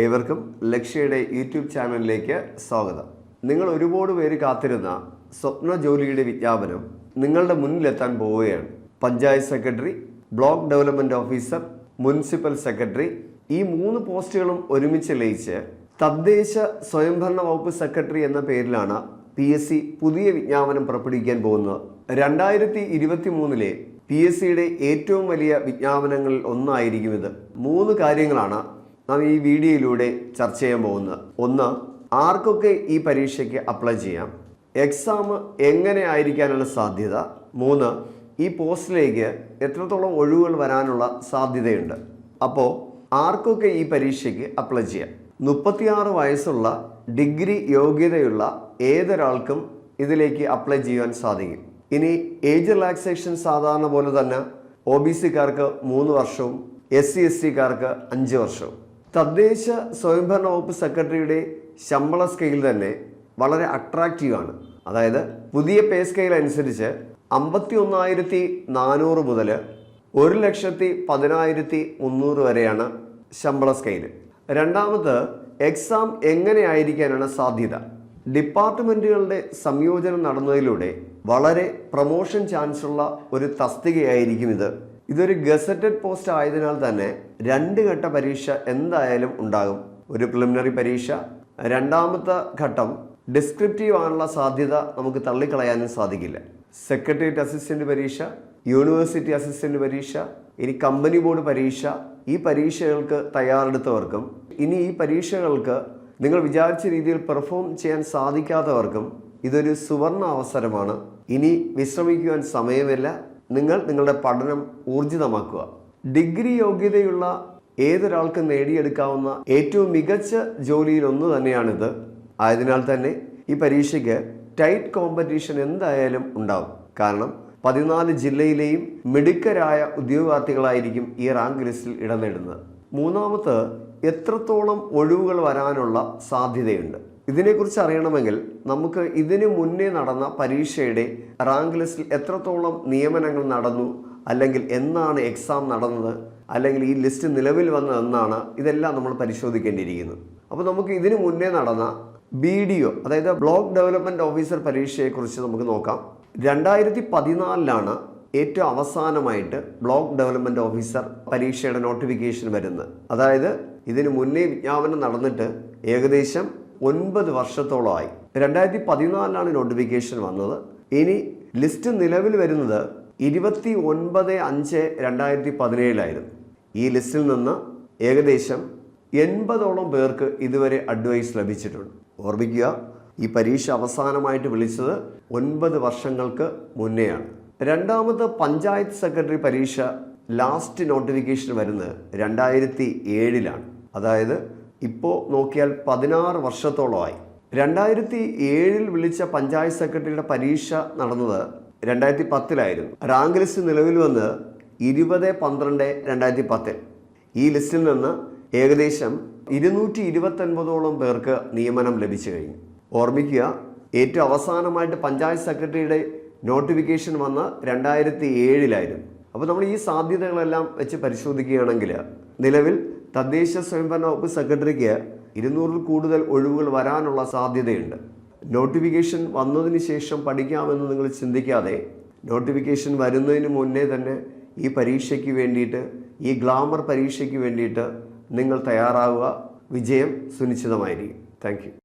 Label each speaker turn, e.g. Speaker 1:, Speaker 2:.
Speaker 1: ഏവർക്കും ലക്ഷ്യയുടെ യൂട്യൂബ് ചാനലിലേക്ക് സ്വാഗതം. നിങ്ങൾ ഒരുപാട് പേര് കാത്തിരുന്ന സ്വപ്ന ജോലിയുടെ വിജ്ഞാപനം നിങ്ങളുടെ മുന്നിലെത്താൻ പോവുകയാണ്. Panchayat secretary block development officer municipal secretary ഈ മൂന്ന് പോസ്റ്റുകളും ഒരുമിച്ച് ലയിച്ച് തദ്ദേശ സ്വയംഭരണ വകുപ്പ് സെക്രട്ടറി എന്ന പേരിലാണ് പി എസ് സി പുതിയ വിജ്ഞാപനം പുറപ്പെടുവിക്കാൻ പോകുന്നത്. രണ്ടായിരത്തി ഇരുപത്തി മൂന്നിലെ പി എസ് സിയുടെ ഏറ്റവും വലിയ വിജ്ഞാപനങ്ങളിൽ ഒന്നായിരിക്കും ഇത്. മൂന്ന് കാര്യങ്ങളാണ് നാം ഈ വീഡിയോയിലൂടെ ചർച്ച ചെയ്യാൻ പോകുന്നത്. ഒന്ന് ആർക്കൊക്കെ ഈ പരീക്ഷയ്ക്ക് അപ്ലൈ ചെയ്യാം? എക്സാം എങ്ങനെ ആയിരിക്കാനുള്ള സാധ്യത? മൂന്ന് ഈ പോസ്റ്റിലേക്ക് എത്രത്തോളം ഒഴിവുകൾ വരാനുള്ള സാധ്യതയുണ്ട്? അപ്പോൾ ആർക്കൊക്കെ ഈ പരീക്ഷയ്ക്ക് അപ്ലൈ ചെയ്യാം? മുപ്പത്തിയാറ് വയസ്സുള്ള ഡിഗ്രി യോഗ്യതയുള്ള ഏതൊരാൾക്കും ഇതിലേക്ക് അപ്ലൈ ചെയ്യാൻ സാധിക്കും. ഇനി ഏജ് റിലാക്സേഷൻ സാധാരണ പോലെ തന്നെ ഒ ബി സിക്കാർക്ക് മൂന്ന് വർഷവും എസ് സി എസ് ടിക്കാർക്ക് അഞ്ച് വർഷവും. തദ്ദേശ സ്വയംഭരണ വകുപ്പ് സെക്രട്ടറിയുടെ ശമ്പള സ്കെയിൽ തന്നെ വളരെ അട്രാക്റ്റീവ് ആണ്. അതായത് പുതിയ പേ സ്കെയിൽ അനുസരിച്ച് അമ്പത്തി ഒന്നായിരത്തി നാനൂറ് മുതൽ ഒരു ലക്ഷത്തി പതിനായിരത്തി മുന്നൂറ് വരെയാണ് ശമ്പള സ്കെയിൽ രണ്ടാമത് എക്സാം എങ്ങനെയായിരിക്കാനാണ് സാധ്യത? ഡിപ്പാർട്ട്മെന്റുകളുടെ സംയോജനം നടന്നതിലൂടെ വളരെ പ്രൊമോഷൻ ചാൻസുള്ള ഒരു തസ്തികയായിരിക്കും ഇത്. ഇതൊരു ഗസറ്റഡ് പോസ്റ്റ് ആയതിനാൽ തന്നെ രണ്ട് ഘട്ട പരീക്ഷ എന്തായാലും ഉണ്ടാകും. ഒരു പ്രിലിമിനറി പരീക്ഷ രണ്ടാമത്തെ ഘട്ടം ഡിസ്ക്രിപ്റ്റീവ് ആണുള്ള സാധ്യത നമുക്ക് തള്ളിക്കളയാനും സാധിക്കില്ല. സെക്രട്ടേറിയറ്റ് അസിസ്റ്റന്റ് പരീക്ഷ യൂണിവേഴ്സിറ്റി അസിസ്റ്റന്റ് പരീക്ഷ ഇനി കമ്പനി ബോർഡ് പരീക്ഷ ഈ പരീക്ഷകൾക്ക് തയ്യാറെടുത്തവർക്കും ഇനി ഈ പരീക്ഷകൾക്ക് നിങ്ങൾ വിചാരിച്ച രീതിയിൽ പെർഫോം ചെയ്യാൻ സാധിക്കാത്തവർക്കും ഇതൊരു സുവർണ അവസരമാണ്. ഇനി വിശ്രമിക്കുവാൻ സമയമില്ല. നിങ്ങൾ നിങ്ങളുടെ പഠനം ഊർജിതമാക്കുക. ഡിഗ്രി യോഗ്യതയുള്ള ഏതൊരാൾക്കും നേടിയെടുക്കാവുന്ന ഏറ്റവും മികച്ച ജോലിയിൽ ഒന്ന് തന്നെയാണിത്. ആയതിനാൽ തന്നെ ഈ പരീക്ഷയ്ക്ക് ടൈറ്റ് കോമ്പറ്റീഷൻ എന്തായാലും ഉണ്ടാവും. കാരണം പതിനാല് ജില്ലയിലെയും മിടുക്കരായ ഉദ്യോഗാർത്ഥികളായിരിക്കും ഈ റാങ്ക് ലിസ്റ്റിൽ ഇടം നേടുന്നത്. എത്രത്തോളം ഒഴിവുകൾ വരാനുള്ള സാധ്യതയുണ്ട്? ഇതിനെക്കുറിച്ച് അറിയണമെങ്കിൽ നമുക്ക് ഇതിനു മുന്നേ നടന്ന പരീക്ഷയുടെ റാങ്ക് ലിസ്റ്റിൽ എത്രത്തോളം നിയമനങ്ങൾ നടന്നു അല്ലെങ്കിൽ എന്നാണ് എക്സാം നടന്നത് അല്ലെങ്കിൽ ഈ ലിസ്റ്റ് നിലവിൽ വന്നത് എന്നാണ് ഇതെല്ലാം നമ്മൾ പരിശോധിക്കേണ്ടിയിരിക്കുന്നത് അപ്പോൾ നമുക്ക് ഇതിനു മുന്നേ നടന്ന ബി ഡി ഒ അതായത് ബ്ലോക്ക് ഡെവലപ്മെന്റ് ഓഫീസർ പരീക്ഷയെക്കുറിച്ച് നമുക്ക് നോക്കാം. രണ്ടായിരത്തി പതിനാലിലാണ് ഏറ്റവും അവസാനമായിട്ട് ബ്ലോക്ക് ഡെവലപ്മെന്റ് ഓഫീസർ പരീക്ഷയുടെ നോട്ടിഫിക്കേഷൻ വരുന്നത്. അതായത് ഇതിന് മുന്നേ വിജ്ഞാപനം നടന്നിട്ട് ഏകദേശം ഒൻപത് വർഷത്തോളമായി. രണ്ടായിരത്തി പതിനാലിലാണ് നോട്ടിഫിക്കേഷൻ വന്നത്. ഇനി ലിസ്റ്റ് നിലവിൽ വരുന്നത് ഇരുപത്തി ഒൻപത് അഞ്ച് രണ്ടായിരത്തി പതിനേഴിലായിരുന്നു ഈ ലിസ്റ്റിൽ നിന്ന് ഏകദേശം എൺപതോളം പേർക്ക് ഇതുവരെ അഡ്വൈസ് ലഭിച്ചിട്ടുണ്ട്. ഓർമ്മിക്കുക ഈ പരീക്ഷ അവസാനമായിട്ട് വിളിച്ചത് ഒൻപത് വർഷങ്ങൾക്ക് മുന്നെയാണ്. രണ്ടാമത് പഞ്ചായത്ത് സെക്രട്ടറി പരീക്ഷ ലാസ്റ്റ് നോട്ടിഫിക്കേഷൻ വരുന്നത് രണ്ടായിരത്തി ഏഴിലാണ് അതായത് ഇപ്പോൾ നോക്കിയാൽ പതിനാറ് വർഷത്തോളമായി. രണ്ടായിരത്തി ഏഴിൽ വിളിച്ച പഞ്ചായത്ത് സെക്രട്ടറിയുടെ പരീക്ഷ നടന്നത് രണ്ടായിരത്തി പത്തിലായിരുന്നു റാങ്ക് ലിസ്റ്റ് നിലവിൽ വന്ന് ഇരുപത് പന്ത്രണ്ട് രണ്ടായിരത്തി പത്തിൽ ഈ ലിസ്റ്റിൽ നിന്ന് ഏകദേശം ഇരുന്നൂറ്റി ഇരുപത്തൊൻപതോളം പേർക്ക് നിയമനം ലഭിച്ചു കഴിഞ്ഞു. ഓർമ്മിക്കുക ഏറ്റവും അവസാനമായിട്ട് പഞ്ചായത്ത് സെക്രട്ടറിയുടെ നോട്ടിഫിക്കേഷൻ വന്ന രണ്ടായിരത്തി ഏഴിലായിരുന്നു അപ്പോൾ നമ്മൾ ഈ സാധ്യതകളെല്ലാം വെച്ച് പരിശോധിക്കുകയാണെങ്കിൽ നിലവിൽ തദ്ദേശ സ്വയംഭരണ വകുപ്പ് സെക്രട്ടറിക്ക് ഇരുന്നൂറിൽ കൂടുതൽ ഒഴിവുകൾ വരാനുള്ള സാധ്യതയുണ്ട്. നോട്ടിഫിക്കേഷൻ വന്നതിന് ശേഷം പഠിക്കാമെന്ന് നിങ്ങൾ ചിന്തിക്കാതെ നോട്ടിഫിക്കേഷൻ വരുന്നതിന് മുന്നേ തന്നെ ഈ പരീക്ഷയ്ക്ക് വേണ്ടിയിട്ട് ഈ ഗ്ലാമർ പരീക്ഷയ്ക്ക് വേണ്ടിയിട്ട് നിങ്ങൾ തയ്യാറാവുക. വിജയം സുനിശ്ചിതമായിരിക്കും. താങ്ക്